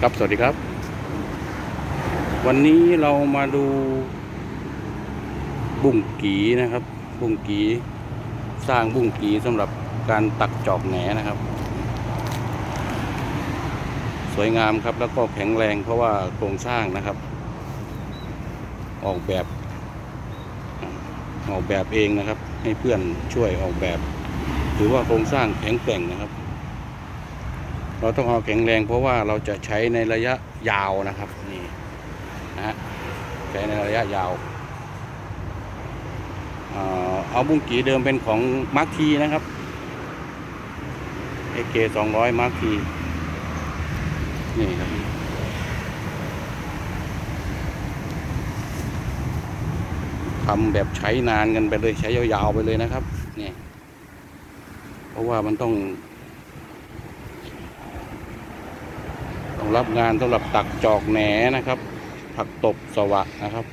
ครับสวัสดีครับ วันนี้เรามาดูบุ้งกีนะครับ บุ้งกีสร้างบุ้งกีสำหรับการตักจอกแหนนะครับ สวยงามครับแล้วก็แข็งแรงเพราะว่าโครงสร้างนะครับ ออกแบบออกแบบเองนะครับ ให้เพื่อนช่วยออกแบบ ถือว่าโครงสร้างแข็งแกร่งนะครับ เราต้องเอาแข็งแรงเพราะว่าเราจะใช้ในระยะยาวนะครับนี่นะฮะใช้ในระยะยาว เอาบุ้งกีเดิมเป็นของมาร์คทีนะครับเอเกสองร้อยมาร์คทีนี่ครับทำแบบใช้นานกันไปเลยใช้ยาวๆไปเลยนะครับนี่เพราะว่ามันต้อง รับงานสำหรับตักจอกแหนนะครับ ผักตบสวะนะครับ